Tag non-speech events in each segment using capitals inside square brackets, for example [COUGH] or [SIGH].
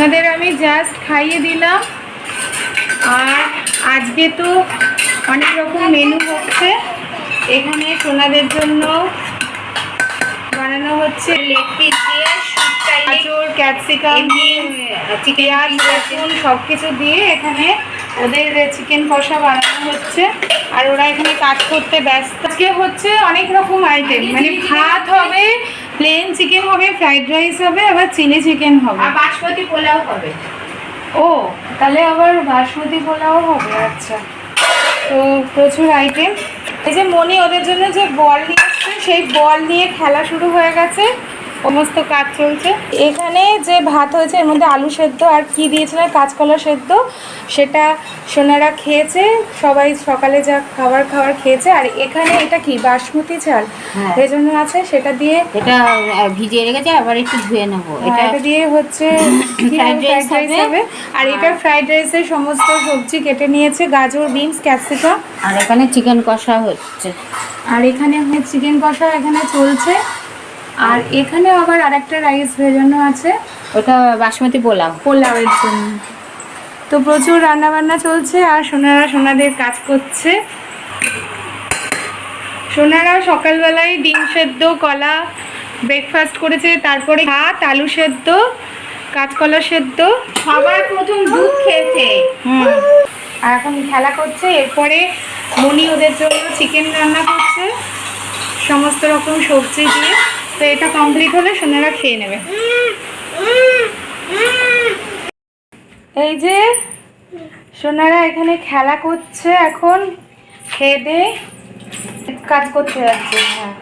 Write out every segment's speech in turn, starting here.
সোনাদের আমি জাস্ট খাইয়ে দিলাম। আর আজকে তো অনেক রকম মেনু হচ্ছে। এখানে সোনাদের জন্য বানানো হচ্ছে লেগ পিস দিয়ে গাজর ক্যাপসিকাম পেঁয়াজ রসুন সব কিছু দিয়ে এখানে ওদের চিকেন কষা বানানো হচ্ছে। আর ওরা এখানে কাজ করতে ব্যস্ত। আজকে হচ্ছে অনেক রকম আইটেম মানে ভাত হবে প্লেন চিকেন হবে ফ্রাইড রাইস হবে আবার চিলি চিকেন হবে। আর বাসমতি পোলাও হবে। ও তাহলে আবার বাসমতি পোলাও হবে আচ্ছা। তো প্রচুর আইটেম এই যে মনি ওদের জন্য যে বল নিয়ে আসছে সেই বল নিয়ে খেলা শুরু হয়ে গেছে। সমস্ত কাজ চলছে। এখানে যে ভাত হয়েছে এর মধ্যে আলু সেদ্ধ আর কি দিয়েছিলাম কাঁচকলা সেদ্ধ সেটা সোনারা খেয়েছে সবাই সকালে যা খাবার খাবার খেয়েছে। আর এখানে এটা কি বাসমতি চাল হ্যাঁ। এই জন্য আছে সেটা দিয়ে এটা ভিজিয়ে রেখেছে আবার একটু ধুয়ে নেব। এটা এটা দিয়ে হচ্ছে [COUGHS] ফ্রাইড রাইস। হবে। আর এটা ফ্রাইড রাইসের সমস্ত সবজি কেটে নিয়েছে গাজর বিনস ক্যাপসিকাম। আর এখানে চিকেন কষা হচ্ছে। আর এখানে চিকেন কষা এখানে চলছে। আর এখানে আবার আরেকটা রাইস ভেজানো আছে। ওটা বাসমতি পোলাও। পোলাওয়ের জন্য। তো প্রচুর রান্না বান্না চলছে আর সোনারা সোনাদের কাজ করছে। সোনারা সকালবেলায় ডিম সেদ্ধ কলা ব্রেকফাস্ট করেছে তারপরে ভাত আলু সেদ্ধ কাঁচকলা সেদ্ধ সবার প্রথম দুধ খেয়েছে। আর এখন খেলা করছে এরপরে মনি ওদের জন্য চিকেন রান্না করছে। সমস্ত রকম সবজি দিয়ে। তো এটা কমপ্লিট হলে সোনারা খেয়ে নেবে। এই যে সোনারা এখানে খেলা করছে এখন, খেয়ে কাজ করতে যাচ্ছে হ্যাঁ।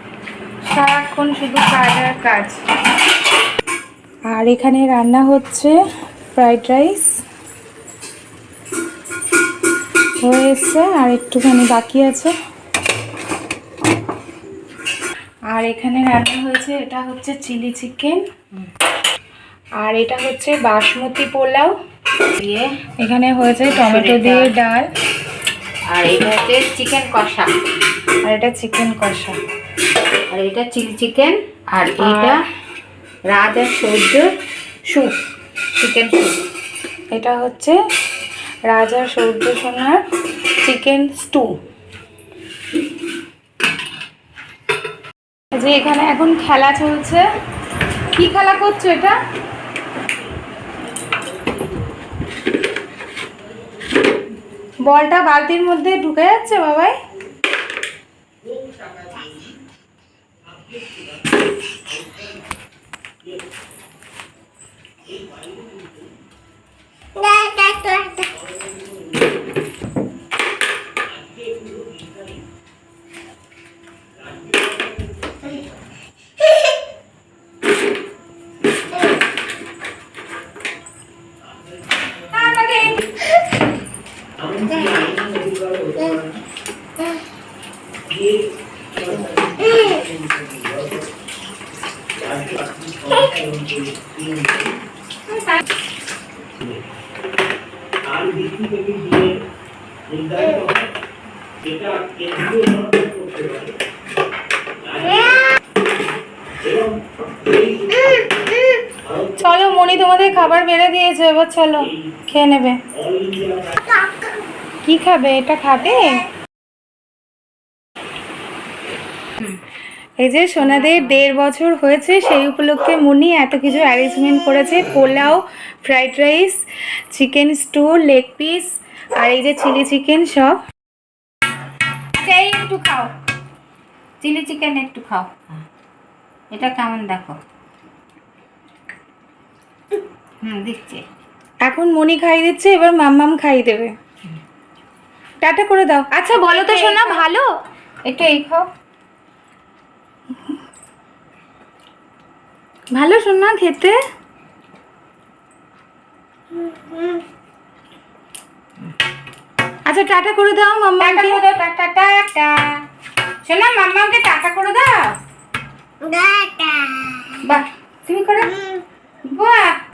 সারাক্ষণ শুধু কাজ আর কাজ। আর এখানে রান্না হচ্ছে ফ্রাইড রাইস। হয়ে আর একটুখানি বাকি আছে। আর এখানে রান্না হয়েছে এটা হচ্ছে চিলি চিকেন। আর এটা হচ্ছে বাসমতি পোলাও। দিয়ে এখানে হয়েছে টমেটো দিয়ে ডাল। আর এটা হচ্ছে চিকেন কষা। আর এটা চিকেন কষা। আর এটা চিলি চিকেন। আর এটা রাজা সৌদ্য স্যুপ চিকেন স্যুপ এটা হচ্ছে রাজা সৌর্য সোনার চিকেন স্টু। যে এখানে এখন খেলা চলছে। কি খেলা করছ এটা? বলটা বালতির মধ্যে ঢুকে যাচ্ছে বাবাই? চলো মনি তোমাদের খাবার বেড়ে দিয়েছে এবার চলো খেয়ে নেবে। কি খাবে? এটা খাবে? এই যে সোনাদের দেড় বছর হয়েছে সেই উপলক্ষে মুনি এত কিছু অ্যারেঞ্জমেন্ট করেছে। Pulao fried rice chicken stew leg piece আর এই যে চিলি চিকেন সব। একটু খাও। চিলি চিকেন একটু খাও। এটা কেমন দেখো? হুম দিচ্ছে। এখন মনি খাই দিচ্ছে এবার মাম্মাম খাই দেবে। টাটা করে দাও। আচ্ছা বলো তো শোনা ভালো? একটু এই খাও। ভালো সোনা খেতে? আচ্ছা টাটা করে দাও টাটা মাম্মাকে করে দাও টাটা টাটা। শোনা মাম্মাকে টাটা করে দাও। টাটা। বাহ তুমি করে। বাহ।